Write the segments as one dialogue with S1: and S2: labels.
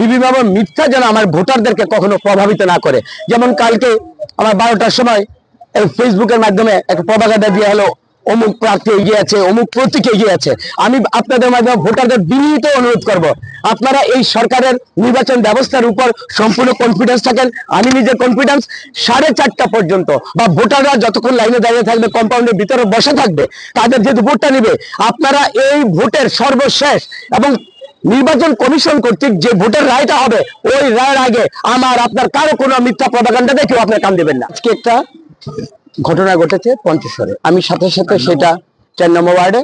S1: বিভিন্নভাবে মিথ্যা যেন আমার ভোটারদেরকে কখনো প্রভাবিত না করে। যেমন কালকে আমার বারোটার সময় ফেসবুকের মাধ্যমে একটা প্রভাগাদা দিয়ে হলো, অমুক প্রার্থী এগিয়ে আছে, অমুক প্রতীক এগিয়ে আছে। আমি আপনাদের মাধ্যমে ভোটারদের বিনীত অনুরোধ করব, আপনারা এই সরকারের নির্বাচন ব্যবস্থার উপর সম্পূর্ণ কনফিডেন্স থাকেন। আমি নিজের কনফিডেন্স সাড়ে চারটা পর্যন্ত, বা ভোটাররা যতক্ষণ লাইনে দাঁড়িয়ে থাকবে কম্পাউন্ডের ভিতরে বসে থাকবে, তাদের যেহেতু ভোটটা নিবে, আপনারা এই ভোটের সর্বশেষ এবং নির্বাচন কমিশন কর্তৃক যে ভোটের রায়টা হবে ওই রায়ের আগে আমার আপনার কারও কোনো মিথ্যা প্রদাকাণ্ডা দেখেও আপনার কান দেবেন না। আজকে একটা ঘটনা ঘটেছে পঞ্চেশ্বরে। আমি সাথে সাথে সেটা চার নম্বর ওয়ার্ডে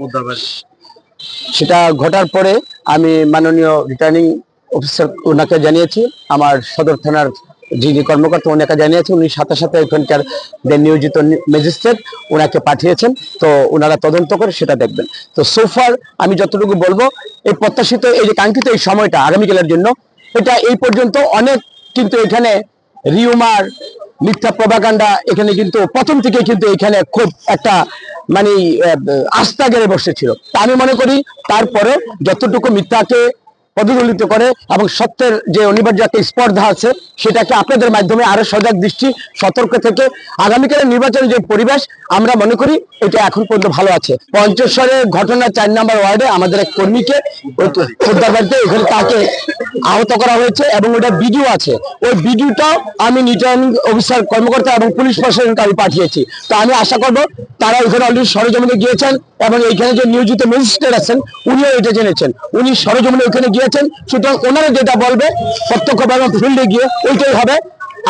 S1: সেটা ঘটার পরে আমি মাননীয় রিটার্নিং অফিসার ওনাকে জানিয়েছি আমার সদর থানার যিনি কর্মকর্তা ওনাকে জানিয়েছেন উনি সাথে সাথে এখানকার নিয়োজিত ম্যাজিস্ট্রেট ওনাকে পাঠিয়েছেন। তো ওনারা তদন্ত করে সেটা দেখবেন। তো সোফার আমি যতটুকু বলব, এই প্রত্যাশিত, এই যে কাঙ্ক্ষিত এই সময়টা আগামীকালের জন্য, এটা এই পর্যন্ত অনেক কিন্তু এখানে রিউমার, মিথ্যা প্রভাকাণ্ডা, এখানে কিন্তু প্রথম থেকে কিন্তু এখানে খুব একটা মানে আস্থা গেড়ে বসেছিল। তা আমি মনে করি তারপরে যতটুকু মিথ্যাকে প্রতিফলিত করে এবং সত্যের যে অনিবার্য একটা স্পর্ধা আছে, সেটাকে আপনাদের মাধ্যমে আরও সজাগ দৃষ্টি, সতর্ক থেকে আগামীকালের নির্বাচনের যে পরিবেশ, আমরা মনে করি এটা এখন পর্যন্ত ভালো আছে। পঞ্চেশ্বরের ঘটনা চার নম্বর ওয়ার্ডে আমাদের এক কর্মীকে খোদ্দার এখানে তাকে আহত করা হয়েছে এবং ওটা ভিডিও আছে। ওই ভিডিওটাও আমি রিটার্নিং অফিসার, কর্মকর্তা এবং পুলিশ প্রশাসনকে আমি পাঠিয়েছি। তো আমি আশা করব তারা ওইখানে অলরেডি সরজমিনে গিয়েছেন এবং এইখানে যে নিয়োজিত ম্যাজিস্ট্রেট আছেন, উনিও এটা জেনেছেন। উনি সরজমিনে ওইখানে গিয়েছেন সুতরাং ওনারা যেটা বলবে প্রত্যক্ষভাবে ফিল্ডে গিয়ে ওইটাই হবে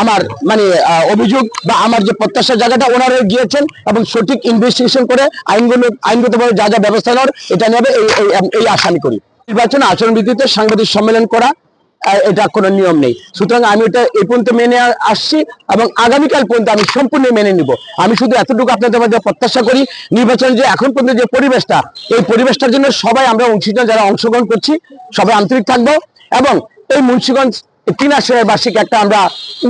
S1: আমার মানে অভিযোগ বা আমার যে প্রত্যাশার জায়গাটা ওনারা গিয়েছেন এবং সঠিক ইনভেস্টিগেশন করে আইনগুলো, আইনগতভাবে যা যা ব্যবস্থা নেওয়ার, এটা নেবে, এই আমি করি। নির্বাচন আচরণ ভিত্তিতে সাংবাদিক সম্মেলন করা এটা কোনো নিয়ম নেই। সুতরাং আমি এটা এই পর্যন্ত মেনে আসছি এবং আগামীকাল পর্যন্ত আমি সম্পূর্ণ মেনে নিব। আমি শুধু এতটুকু আপনাদের মধ্যে প্রত্যাশা করি নির্বাচনের যে এখন পর্যন্ত যে পরিবেশটা, এই পরিবেশটার জন্য সবাই আমরা অংশীদার যারা অংশগ্রহণ করছি, সবাই আন্তরিক থাকব এবং এই মুন্সিগঞ্জ তিন বার্ষিক একটা আমরা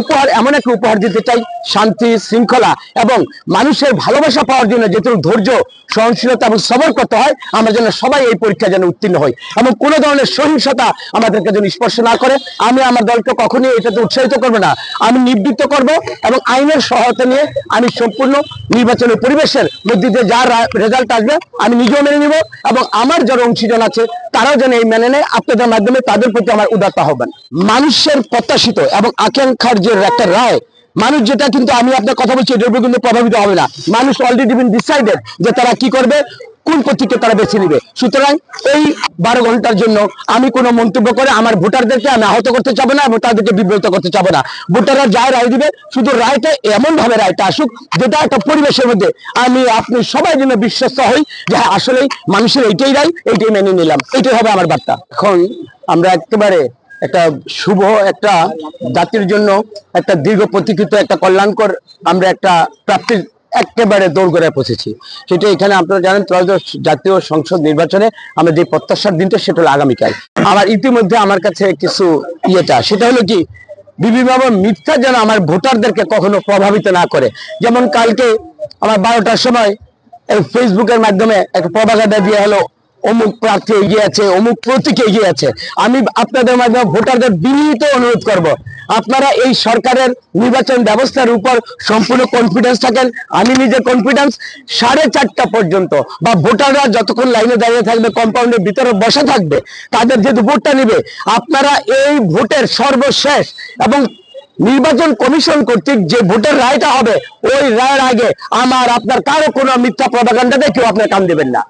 S1: উপহার, এমন একটা উপহার দিতে চাই, শান্তি, শৃঙ্খলা এবং মানুষের ভালোবাসা পাওয়ার জন্য যেটুকু ধৈর্য, সহনশীলতা এবং সবর করতে হয়, আমরা যেন সবাই এই পরীক্ষা যেন উত্তীর্ণ হই এবং কোনো ধরনের সহিংসতা আমাদেরকে যেন স্পর্শ না করে। আমি আমার দলকে কখনোই এটাতে উৎসাহিত করব না। আমি নিবৃত্ত করব এবং আইনের সহায়তা নিয়ে আমি সম্পূর্ণ নির্বাচনের পরিবেশের মধ্যে দিয়ে যা রেজাল্ট আসবে, আমি নিজেও মেনে নিব এবং আমার যারা অংশীজন আছে তারাও যেন এই মেনে নেয়। আপনাদের মাধ্যমে তাদের প্রতি আমার উদারতা হবেন মানুষের প্রত্যাশিত এবং আকাঙ্ক্ষার যে একটা রায়, মানুষ যেটা কিন্তু আমি আপনার কথা বলছি, এটার উপর কিন্তু প্রভাবিত হবে না। মানুষ অলরেডি বিন ডিসাইডেড যে তারা কি করবে? কোন প্রতীককে তারা বেছে নিবে? সুতরাং এই বারো ঘণ্টার জন্য আমি কোনো মন্তব্য করে আমার ভোটারদেরকে আমি আহত করতে চাবো না এবং তাদেরকে বিব্রত করতে চাবো না। ভোটাররা যা রায় দিবে, শুধু রায়টা এমন ভাবে রায়টা আসুক যেটা একটা পরিবেশের মধ্যে। আমি, আপনি সবাই যেন বিশ্বস্ত হই যে হ্যাঁ আসলেই মানুষের এইটাই রায়, এইটাই মেনে নিলাম। এইটাই হবে আমার বার্তা। এখন আমরা একেবারে একটা শুভ একটা জাতির জন্য একটা দীর্ঘ প্রতীক্ষিত একটা কল্যাণকর আমরা একটা প্রাপ্তির একেবারে দৌড় করে পৌঁছেছি। সেটা এখানে আপনারা জানেন, ত্রয়োদশ জাতীয় সংসদ নির্বাচনে আমরা যে প্রত্যাশার দিনটা, সেটা হলো আগামীকাল। আমার ইতিমধ্যে আমার কাছে কিছু ইয়েটা, সেটা হলো কি, বিভিন্নভাবে মিথ্যা যেন আমার ভোটারদেরকে কখনো প্রভাবিত না করে। যেমন কালকে আমার বারোটার সময় ফেসবুকের মাধ্যমে একটা প্রভাগাদা দিয়ে হলো, অমুক প্রার্থী এগিয়ে আছে, অমুক প্রতীক এগিয়ে আছে। আমি আপনাদের মাধ্যমে ভোটারদের বিনীত অনুরোধ করব আপনারা এই সরকারের নির্বাচন ব্যবস্থার উপর সম্পূর্ণ কনফিডেন্স থাকেন। আমি নিজে কনফিডেন্স সাড়ে চারটা পর্যন্ত বা ভোটাররা যতক্ষণ লাইনে দাঁড়িয়ে থাকবে কম্পাউন্ডের ভিতরে বসে থাকবে, তাদের যেহেতু ভোটটা নিবে, আপনারা এই ভোটের সর্বশেষ এবং নির্বাচন কমিশন কর্তৃক যে ভোটের রায়টা হবে, ওই রায়ের আগে আমার, আপনার কারও কোনো মিথ্যা প্রভাকাণ্ডা কেউ আপনার কান দেবেন না।